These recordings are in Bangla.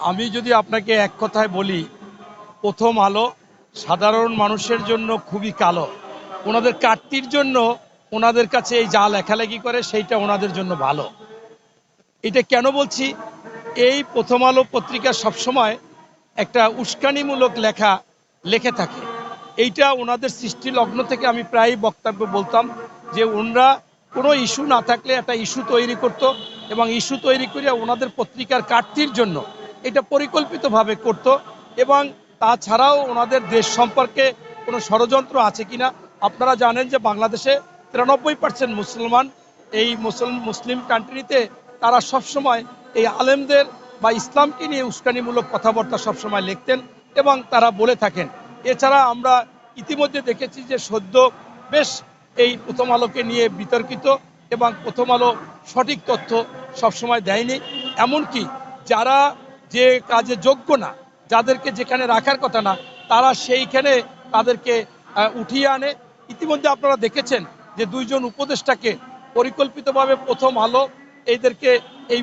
আমি যদি আপনাকে এক কথায় বলি, প্রথম আলো সাধারণ মানুষের জন্য খুবই কালো। ওনাদের কাটতির জন্য ওনাদের কাছে এই যা লেখালেখি করে, সেইটা ওনাদের জন্য ভালো। এটা কেন বলছি? এই প্রথম আলো পত্রিকা সবসময় একটা উস্কানিমূলক লেখা লেখে থাকে। এইটা ওনাদের সৃষ্টি লগ্ন থেকে আমি প্রায়ই বক্তব্য বলতাম যে ওনারা কোনো ইস্যু না থাকলে একটা ইস্যু তৈরি করত এবং ইস্যু তৈরি করে ওনাদের পত্রিকার কাটতির জন্য এটা পরিকল্পিতভাবে করত এবং তাছাড়াও ওনাদের দেশ সম্পর্কে কোনো ষড়যন্ত্র আছে কিনা, আপনারা জানেন যে বাংলাদেশে তিরানব্বই পার্সেন্ট মুসলমান, এই মুসলিম মুসলিম কান্ট্রিতে তারা সবসময় এই আলেমদের বা ইসলামকে নিয়ে উস্কানিমূলক কথাবার্তা সবসময় লিখতেন এবং তারা বলে থাকেন। এছাড়া আমরা ইতিমধ্যে দেখেছি যে সদ্য বেশ এই প্রথম আলোকে নিয়ে বিতর্কিত এবং প্রথম আলো সঠিক তথ্য সবসময় দেয়নি। এমনকি যারা যে কাজে যোগ্য না, যাদেরকে যেখানে রাখার কথা না, তারা সেইখানে তাদেরকে উঠিয়ে আনে। ইতিমধ্যে আপনারা দেখেছেন যে দুইজন উপদেষ্টাকে পরিকল্পিতভাবে প্রথম আলো এইদেরকে এই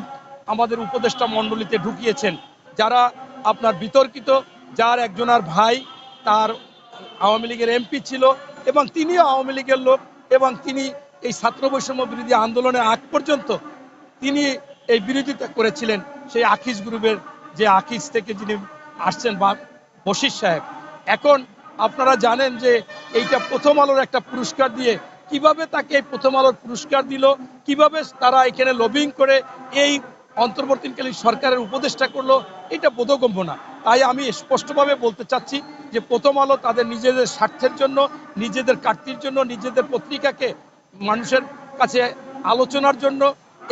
আমাদের উপদেষ্টা মণ্ডলীতে ঢুকিয়েছেন। যারা আপনার বিতর্কিত, যার একজনার ভাই, তার আওয়ামী লীগের এমপি ছিল এবং তিনিও আওয়ামী লীগের লোক এবং তিনি এই ছাত্র বৈষম্য বিরোধী আন্দোলনের আগ পর্যন্ত তিনি এই বিরোধিতা করেছিলেন সেই আকিজ গ্রুপের যে আকিজ থেকে যিনি আসছেন বা বশির সাহেব। এখন আপনারা জানেন যে এইটা প্রথম আলোর একটা পুরস্কার দিয়ে কীভাবে তাকে প্রথম আলোর পুরস্কার দিল, কীভাবে তারা এখানে লবিং করে এই অন্তর্বর্তীকালীন সরকারের উপদেষ্টা করল, এটা বোধগম্য না। তাই আমি স্পষ্টভাবে বলতে চাচ্ছি যে প্রথম আলো তাদের নিজেদের স্বার্থের জন্য, নিজেদের কাটতির জন্য, নিজেদের পত্রিকাকে মানুষের কাছে আলোচনার জন্য,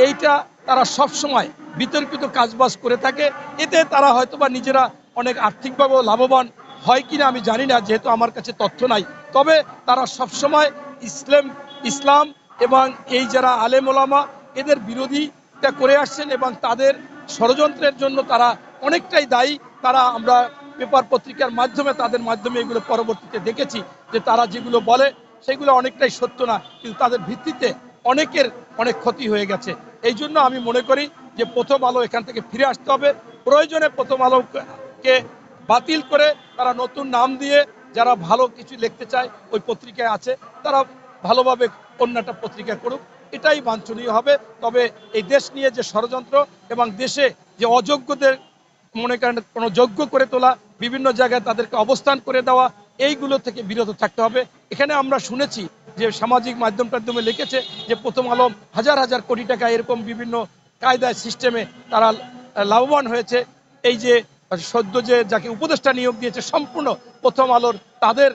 এইটা তারা সব সময় বিতর্কিত কাজবাজ করে থাকে। এতে তারা হয়তোবা নিজেরা অনেক আর্থিকভাবেও লাভবান হয় কিনা আমি জানি না, যেহেতু আমার কাছে তথ্য নাই। তবে তারা সবসময় ইসলাম ইসলাম এবং এই যারা আলেম ওলামা, এদের বিরোধিতা করে আসছেন এবং তাদের ষড়যন্ত্রের জন্য তারা অনেকটাই দায়ী। তারা আমরা পেপার পত্রিকার মাধ্যমে, তাদের মাধ্যমে এগুলো পরবর্তীতে দেখেছি যে তারা যেগুলো বলে, সেগুলো অনেকটাই সত্য না, কিন্তু তাদের ভিত্তিতে অনেকের অনেক ক্ষতি হয়ে গেছে। এই জন্য আমি মনে করি যে প্রথম আলো এখান থেকে ফিরে আসতে হবে। প্রয়োজনে প্রথম আলোকে বাতিল করে তারা নতুন নাম দিয়ে যারা ভালো কিছু লিখতে চায় ওই পত্রিকায় আছে, তারা ভালোভাবে অন্য একটা পত্রিকা করুক। এটাই বাঞ্ছনীয় হবে। তবে এই দেশ নিয়ে যে ষড়যন্ত্র এবং দেশে যে অযোগ্যদের মনে করেন কোনো যোগ্য করে তোলা, বিভিন্ন জায়গায় তাদেরকে অবস্থান করে দেওয়া, এইগুলো থেকে বিরত থাকতে হবে। এখানে আমরা শুনেছি যে সামাজিক মাধ্যম টাধ্যমে লিখেছে যে প্রথম আলো হাজার হাজার কোটি টাকা এরকম বিভিন্ন কায়দায় সিস্টেমে তারা লাভবান হয়েছে। এই যে সদ্য যে যাকে উপদেষ্টা নিয়োগ দিয়েছে, সম্পূর্ণ প্রথম আলোর তাদের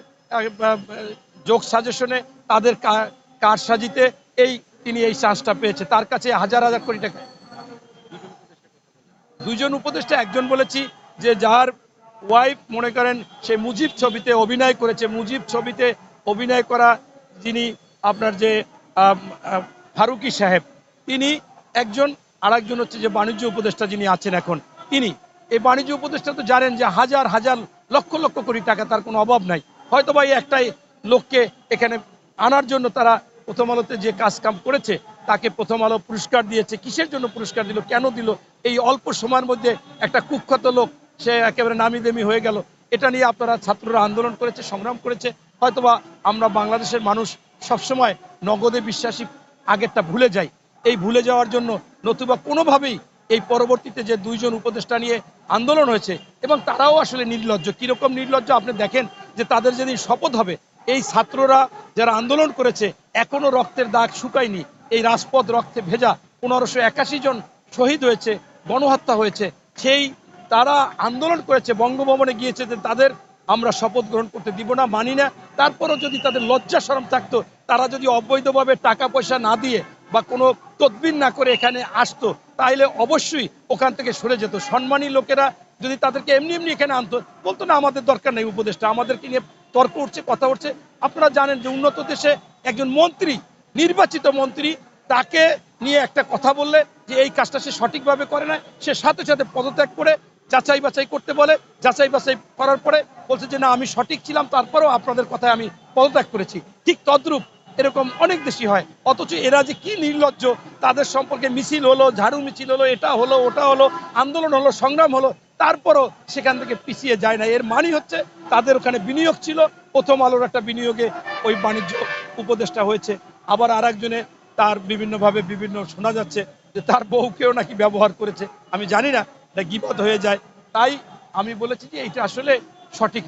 যোগ সাজেশনে, তাদের কা- কারসাজিতে এই তিনি এই চান্সটা পেয়েছে। তার কাছে হাজার হাজার কোটি টাকা। দুইজন উপদেষ্টা, একজন বলেছি যে যার ওয়াইফ, মনে করেন, সে মুজিব ছবিতে অভিনয় করেছে। মুজিব ছবিতে অভিনয় করা যিনি আপনার যে ফারুকি সাহেব। তিনি একজন আরেকজন হচ্ছে যে বাণিজ্য উপদেষ্টা যিনি আছেন এখন, তিনি। এই বাণিজ্য উপদেষ্টা তো জানেন যে হাজার হাজার লক্ষ লক্ষ কোটি টাকা তার কোনো অভাব নাই। হয়তো বা একটাই লোককে এখানে আনার জন্য তারা প্রথম আলোতে যে কাজ কাম করেছে, তাকে প্রথম আলো পুরস্কার দিয়েছে। কিসের জন্য পুরস্কার দিল, কেন দিল? এই অল্প সময়ের মধ্যে একটা কুখ্যাত লোক, সে একেবারে নামি দেমি হয়ে গেল। এটা নিয়ে আপনারা ছাত্ররা আন্দোলন করেছে, সংগ্রাম করেছে। হয়তোবা আমরা বাংলাদেশের মানুষ সবসময় নগদে বিশ্বাসী আগেরটা ভুলে যাই। এই ভুলে যাওয়ার জন্য নতুবা কোনোভাবেই এই পরবর্তীতে যে দুইজন উপদেষ্টা নিয়ে আন্দোলন হয়েছে এবং তারাও আসলে নির্লজ্জ, কীরকম নির্লজ্জ আপনি দেখেন যে তাদের যেদিন শপথ হবে, এই ছাত্ররা যারা আন্দোলন করেছে, এখনও রক্তের দাগ শুকায়নি। এই রাজপথ রক্তে ভেজা পনেরোশো একাশি জন শহীদ হয়েছে, গণহত্যা হয়েছে, সেই তারা আন্দোলন করেছে, বঙ্গভবনে গিয়েছে যে তাদের আমরা শপথ গ্রহণ করতে দিব না, মানি না। তারপরও যদি তাদের লজ্জা সরম থাকতো, তারা যদি অবৈধভাবে টাকা পয়সা না দিয়ে বা কোনো তদবির না করে এখানে আসতো, তাইলে অবশ্যই ওখান থেকে সরে যেত। সম্মানী লোকেরা যদি তাদেরকে এমনি এমনি এখানে আনতো, বলতো, না, আমাদের দরকার নেই উপদেশটা আমাদেরকে নিয়ে তর্ক উঠছে, কথা উঠছে। আপনারা জানেন যে উন্নত দেশে একজন মন্ত্রী, নির্বাচিত মন্ত্রী, তাকে নিয়ে একটা কথা বললে যে এই কাজটা সে সঠিকভাবে করে না, সে সাথে সাথে পদত্যাগ করে যাচাই বাছাই করতে বলে। যাচাই বাছাই করার পরে বলছে যে, না, আমি সঠিক ছিলাম, তারপরেও আপনাদের কথায় আমি পদত্যাগ করেছি। ঠিক তদ্রূপ এরকম অনেক দেশই হয়। অথচ এরা যে কি নির্লজ্জ, তাদের সম্পর্কে মিছিল হলো, ঝাড়ু মিছিল হলো, এটা হলো, ওটা হলো, আন্দোলন হলো, সংগ্রাম হলো, তারপরও সেখান থেকে পিছিয়ে যায় না। এর মানে হচ্ছে তাদের ওখানে বিনিয়োগ ছিল, প্রথম আলোর একটা বিনিয়োগে ওই বাণিজ্য উপদেষ্টা হয়েছে। আবার আর একজনে তার বিভিন্নভাবে বিভিন্ন শোনা যাচ্ছে যে তার বউকেও নাকি ব্যবহার করেছে। আমি জানি না, এটা গিবত হয়ে যায়। তাই আমি বলেছি যে এটা আসলে সঠিক